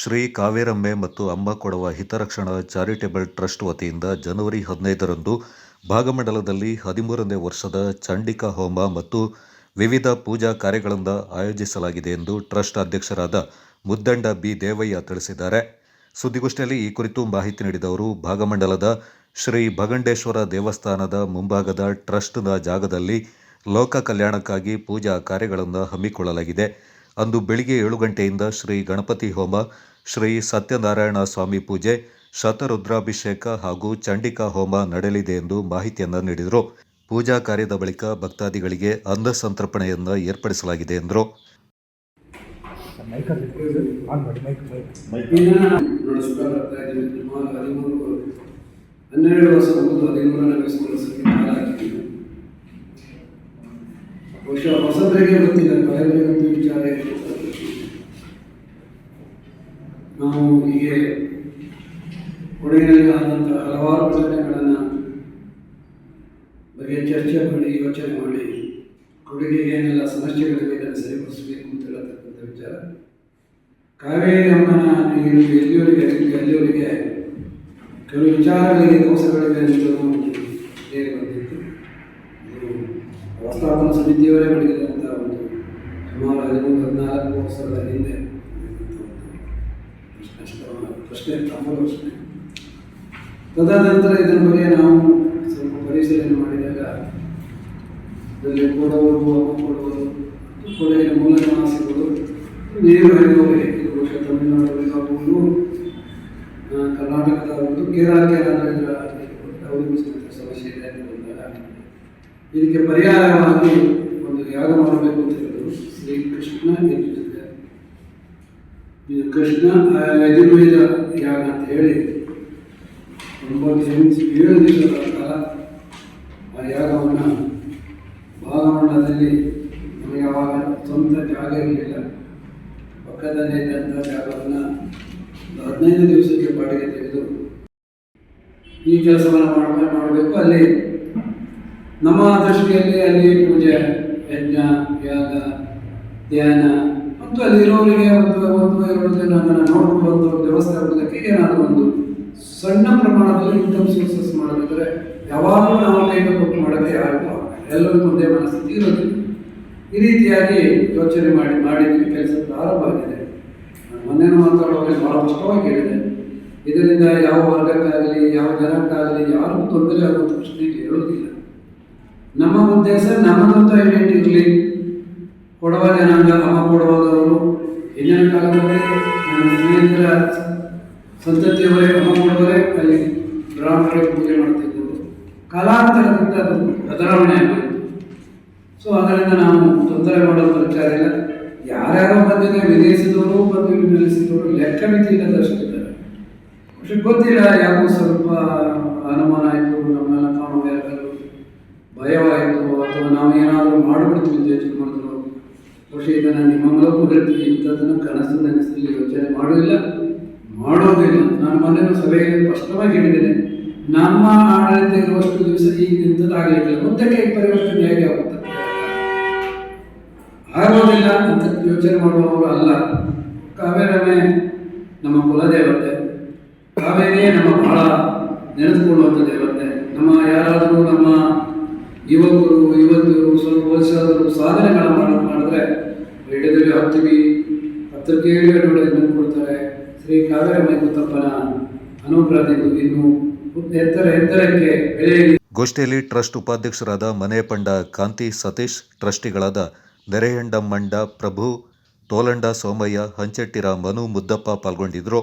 ಶ್ರೀ ಕಾವೇರಮ್ಮೆ ಮತ್ತು ಅಮ್ಮ Kodava ಹಿತರಕ್ಷಣಾ charitable trust ವತಿಯಿಂದ ಜನವರಿ ಹದಿನೈದರಂದು ಭಾಗಮಂಡಲದಲ್ಲಿ ಹದಿಮೂರನೇ ವರ್ಷದ ಚಂಡಿಕಾ ಹೋಮ ಮತ್ತು ವಿವಿಧ ಪೂಜಾ ಕಾರ್ಯಗಳಿಂದ ಆಯೋಜಿಸಲಾಗಿದೆ ಎಂದು ಟ್ರಸ್ಟ್ ಅಧ್ಯಕ್ಷರಾದ ಮುದ್ದಂಡ ಬಿ ದೇವಯ್ಯ ತಿಳಿಸಿದ್ದಾರೆ. ಸುದ್ದಿಗೋಷ್ಠಿಯಲ್ಲಿ ಈ ಕುರಿತು ಮಾಹಿತಿ ನೀಡಿದವರು, ಭಾಗಮಂಡಲದ ಶ್ರೀ ಭಗಂಡೇಶ್ವರ ದೇವಸ್ಥಾನದ ಮುಂಭಾಗದ ಟ್ರಸ್ಟ್ನ ಜಾಗದಲ್ಲಿ ಲೋಕ ಕಲ್ಯಾಣಕ್ಕಾಗಿ ಪೂಜಾ ಕಾರ್ಯಗಳನ್ನು ಹಮ್ಮಿಕೊಳ್ಳಲಾಗಿದೆ. ಅಂದು ಬೆಳಿಗ್ಗೆ ಏಳು ಗಂಟೆಯಿಂದ ಶ್ರೀ ಗಣಪತಿ ಹೋಮ, ಶ್ರೀ ಸತ್ಯನಾರಾಯಣ ಸ್ವಾಮಿ ಪೂಜೆ, ಶತರುದ್ರಾಭಿಷೇಕ ಹಾಗೂ ಚಂಡಿಕಾ ಹೋಮ ನಡೆಯಲಿದೆ ಎಂದು ಮಾಹಿತಿಯನ್ನು ನೀಡಿದರು. ಪೂಜಾ ಕಾರ್ಯದ ಬಳಿಕ ಭಕ್ತಾದಿಗಳಿಗೆ ಅನ್ನ ಸಂತರ್ಪಣೆಯನ್ನು ಏರ್ಪಡಿಸಲಾಗಿದೆ ಎಂದರು. ಮೈಕಲ್ಲಿ ಬಹುಶಃ ಹೊಸಬರಿಗೆ ಗೊತ್ತಿಲ್ಲ ಕಾಯಿಲೆ ಒಂದು ವಿಚಾರ. ನಾವು ಹೀಗೆ ಕೊಡಗಿನಲ್ಲಿ ಆದಂತಹ ಹಲವಾರು ಘಟನೆಗಳನ್ನು ಬಗ್ಗೆ ಚರ್ಚೆ ಮಾಡಿ, ಯೋಚನೆ ಮಾಡಿ ಕೊಡಗಿಗೆ ಏನೆಲ್ಲ ಸಮಸ್ಯೆಗಳಿವೆ ಇದನ್ನು ಸರಿಪಡಿಸಬೇಕು ಅಂತ ಹೇಳತಕ್ಕಂಥ ವಿಚಾರ ಕಾವೇರಿ ಅಮ್ಮನ ನೀರು ಎಲ್ಲಿಯವರೆಗೆ ಕೆಲವು ವಿಚಾರಗಳಿಗೆ ದೋಷಗಳಿವೆ ಅಂತ ಹೇಳಿ ಬಂದಿತ್ತು ಇದು ವ್ಯವಸ್ಥಾಪನಾ ಸಮಿತಿಯವರೇ ಅಂತ ಒಂದು ಸುಮಾರು ಹದಿಮೂರು ಹದಿನಾಲ್ಕು ವರ್ಷಗಳ ಹಿಂದೆ ಪ್ರಶ್ನೆ ತಮ್ಮ ಪ್ರಶ್ನೆ ತದನಂತರ ಇದರ ಬಗ್ಗೆ ನಾವು ಸ್ವಲ್ಪ ಪರಿಶೀಲನೆ ಮಾಡಿದಾಗ ಅದರಲ್ಲಿ ಕೊಡವರು ಅಮ್ಮ ಕೊಡವರು ಕೊಡೆಯ ಮೂಲ ನಿವಾಸಿಗಳು ನೀರು ಹರಿದವರಿಗೆ ಇದು ತಮಿಳುನಾಡು ಕರ್ನಾಟಕದ ಒಂದು ಕೇರಳ ಅವರಿಗೂ ಸಮಸ್ಯೆ ಇದೆ ಅಂತ ಇದಕ್ಕೆ ಪರಿಹಾರವಾಗಿ ಮಾಡಬೇಕು ಅಂತ ಶ್ರೀ ಕೃಷ್ಣ ಎನ್ನುತ್ತಿದೆ ಇದು ಕೃಷ್ಣ ಯಜುರ್ವೇದ ಯಾಗ ಅಂತ ಹೇಳಿ ಒಂಬತ್ತು ಏಳು ದಿವಸಗಳ ಕಾಲ ಆ ಯಾಗವನ್ನು ಭಾಗಮಂಡಲದಲ್ಲಿ ನಮಗೆ ಆವಾಗ ಸ್ವಂತ ಜಾಗ ಇರಲಿಲ್ಲ. ಪಕ್ಕದಲ್ಲೇ ಇದ್ದಂಥ ಜಾಗವನ್ನು ಹದಿನೈದು ದಿವಸಕ್ಕೆ ಬಾಡಿಗೆ ತೆಗೆದು ಈ ಕೆಲಸವನ್ನು ಮಾಡ ಮಾಡಬೇಕು. ಅಲ್ಲಿ ನಮ್ಮ ದೃಷ್ಟಿಯಲ್ಲಿ ಅಲ್ಲಿ ಪೂಜೆ ಯಜ್ಞ, ಯಾಗ, ಧ್ಯಾನ, ಮತ್ತು ಅಲ್ಲಿರೋರಿಗೆ ಒಂದು ಒಂದು, ಎರಡು ನೋಡಿಕೊಳ್ಳುವಂಥ ಒಂದು ವ್ಯವಸ್ಥೆ ಆಗೋದಕ್ಕೆ ಏನಾದರೂ ಒಂದು ಸಣ್ಣ ಪ್ರಮಾಣದಲ್ಲಿ ಇನ್ಕಮ್ ಸೋರ್ಸಸ್ ಮಾಡಬೇಕಾದ್ರೆ ಯಾವಾಗಲೂ ನಾವು ಕೈಗೆ ಕೊಟ್ಟು ಮಾಡೋಕ್ಕೆ ಯಾರಿಗೂ. ಎಲ್ಲರಿಗೂ ಒಂದೇ ಮನಸ್ಥಿತಿ ಇರೋದಿಲ್ಲ. ಈ ರೀತಿಯಾಗಿ ಯೋಚನೆ ಮಾಡಿ, ಮಾಡಿದ್ವಿ, ಕೆಲಸ ಪ್ರಾರಂಭ ಆಗಿದೆ. ನಾನು ಮೊನ್ನೆನೂ ಮಾತಾಡುವಾಗ ಬಹಳ ಸ್ಪಷ್ಟವಾಗಿ ಹೇಳಿದೆ. ಇದರಿಂದ ಯಾವ ವರ್ಗಕ್ಕಾಗಲಿ, ಯಾವ ಜನಕ್ಕಾಗಲಿ ಯಾರಿಗೂ ತೊಂದರೆ ಆಗುವಂಥ ಪ್ರಶ್ನೆ ಹೇಳೋದಿಲ್ಲ. ನಮ್ಮ ಉದ್ದೇಶ ನಮ್ಮದಂತ ಏನೇನು ಇರಲಿ? ಕೊಡವ ಜನಾಂಗ ನಮ್ಮ ಕೊಡವಾದವರು ಹಿಂದಿನ ಕಾಲದಲ್ಲಿ ನನ್ನ ಸ್ನೇಹಿತರ ಸಂತತಿಯವರೇ ನಮ್ಮ ಕೊಡವರೇ ಅಲ್ಲಿ ಬ್ರಾಹ್ಮಣರೇ ಪೂಜೆ ಮಾಡ್ತಿದ್ದರು. ಕಾಲಾಂತರದಿಂದ ಅದು ಬದಲಾವಣೆ ಆಗಿತ್ತು ಸೊ ಅದರಿಂದ ನಾವು ತೊಂದರೆ ಮಾಡಲು ಪ್ರಚಾರ ಇಲ್ಲ. ಯಾರ್ಯಾರೋ ಬಂದಿದೆ ವಿಧಿಸಿದವರು ಬಂದು ನಿಲ್ಲಿಸಿದವರು ಲೆಕ್ಕ ಮಿತಿ ಇಲ್ಲದಷ್ಟಿದ್ದಾರೆ ಅಷ್ಟು ಗೊತ್ತಿಲ್ಲ, ಯಾಕೋ ಸ್ವಲ್ಪ ಅನುಮಾನ ಆಯಿತು, ನಮ್ಮನ್ನೆಲ್ಲ ಕಾಣುವ ಭಯ ಅಥವಾ ನಾವು ಏನಾದರೂ ಮಾಡಿಬಿಡ್ತೀವಿ ಅಂತ ಯೋಚನೆ ಮಾಡಿದ್ರು ಬಹುಶಃ ಇದನ್ನು ನಿಮ್ಮ ಮೂಲಕ ಹೇಳ್ತೀವಿ ಇಂಥದ್ದನ್ನು ಕನಸು ನೆನೆಸಲಿ ಯೋಚನೆ ಮಾಡೋದಿಲ್ಲ ಮಾಡೋದಿಲ್ಲ. ನಾನು ಮೊನ್ನೆ ಸಭೆಯಲ್ಲಿ ಸ್ಪಷ್ಟವಾಗಿ ಹೇಳಿದ್ದೇನೆ. ನಮ್ಮ ಆಡಳಿತ ಇರುವಷ್ಟು ದಿವಸ ಈಗ ನಿಂತದಾಗಲಿಲ್ಲ ಮುಂದಕ್ಕೆ ಪರಿವರ್ತನೆ ಹೇಗೆ ಆಗುತ್ತೆ? ಆಗೋದಿಲ್ಲ ಅಂತ ಯೋಚನೆ ಮಾಡುವವರು ಅಲ್ಲ. ಕಾವೇರಮ್ಮೆ ನಮ್ಮ ಕುಲದೇವತೆ, ಕಾವೇರಿಯೇ ನಮ್ಮ ಬಹಳ ನೆನೆದುಕೊಳ್ಳುವಂಥ ಯುವಕರು ಇವತ್ತು ಸ್ವಲ್ಪ ವಯಸ್ಸಾದರು ಸಾಧನೆಗಳ ಮಾಡ, ಮಾಡಿದ್ರೆ ರೇಡಿಯೋದಲ್ಲಿ ಹತ್ತಿವಿ ಹತ್ತಕ್ಕೆ ಇದನ್ನು ಕೊಡ್ತಾರೆ. ಶ್ರೀ ಕಾವೇರಮ್ಮ ಮುತ್ತಪ್ಪನ ಅನುಗ್ರಹದಿಂದ ಇನ್ನು ಎತ್ತರ ಎತ್ತರಕ್ಕೆ ಬೆಳೆಯಲಿ. ಗೋಷ್ಠಿಯಲ್ಲಿ ಟ್ರಸ್ಟ್ ಉಪಾಧ್ಯಕ್ಷರಾದ ಮನೆ ಪಂಡ ಕಾಂತಿ ಸತೀಶ್, ಟ್ರಸ್ಟಿಗಳಾದ ನೆರೆಹಂಡ ಮಂಡ ಪ್ರಭು, ತೋಲಂಡ ಸೋಮಯ್ಯ, ಹಂಚೆಟ್ಟಿರ ಮನು ಮುದ್ದಪ್ಪ ಪಾಲ್ಗೊಂಡಿದ್ದರು